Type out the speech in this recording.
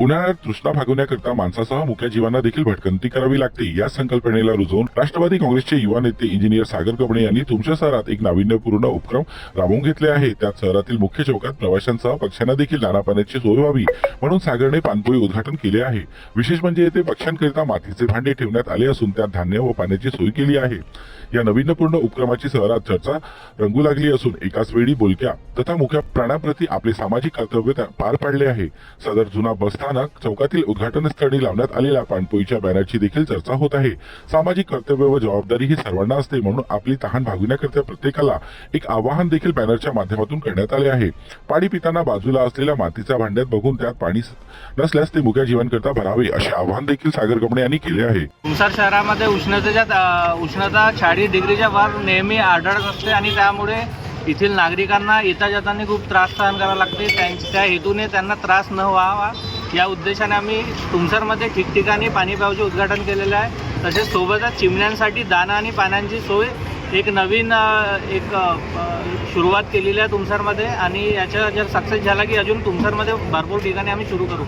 उन्हाळ्यात तृष्णा भागवण्याकरता माणसासह मुख्या जीवांना देखील भटकंती करावी लागते. या संकल्पनेला रुजवून राष्ट्रवादी काँग्रेसचे युवा नेते इंजिनियर सागर कबणे यांनी तुमच्या शहरात एक नाविन्यपूर्ण उपक्रम राबवून घेतले आहे. त्यात शहरातील मुख्य चौकात प्रवाशांसह पक्ष्यांना देखील दाना पाण्याची सोय व्हावी म्हणून सागरने पाणपोळी उद्घाटन केले आहे. विशेष म्हणजे येथे पक्ष्यांकरिता मातीचे भांडे ठेवण्यात आले असून त्यात धान्य व पाण्याची सोय केली आहे. या नवीनपूर्ण उपक्रमाची शहरात चर्चा रंगू लागली असून एकाच वेळी बोलक्या तथा मुख्या प्राण्याप्रती आपले सामाजिक कर्तव्य पार पाडले आहे. सदर जुना बसस्थानक चौकातील उद्घाटनस्थळी लावण्यात आलेल्या पाणपोईच्या बॅनरची देखील चर्चा होत आहे. सामाजिक कर्तव्य व जबाबदारी ही सर्वांना असते म्हणून आपली तहान भागविण्याकरता प्रत्येकाला एक आवाहन देखील बॅनरच्या माध्यमातून करण्यात आले आहे. पाणी पिताना बाजूला असलेल्या मातीच्या भांड्यात बघून त्यात पाणी नसल्यास ते मुक्या जीवनकरिता भरावे असे आवाहन देखील सागर गमणे यांनी केले आहे. तुमसार शहरामध्ये उष्णतेच्या उष्णता चाळीस डिग्रीच्या वर नेहमी आढळत असते आणि त्यामुळे येथील नागरिकांना येता जाताना खूप त्रास सहन करावा लागते. त्यांच्या त्या हेतूने त्यांना त्रास न व्हावा. या उद्देशाने आम्ही तुमसरमध्ये ठिकठिकाणी पाणी पावचे उद्घाटन केलेलं आहे. तसेच सोबतच चिमण्यांसाठी दाणा आणि पाण्याची सोय एक नवीन एक सुरुवात केलेली आहे तुमसरमध्ये. आणि याचा जर सक्सेस झाला की अजून तुमसरमध्ये भरपूर ठिकाणी आम्ही सुरू करू.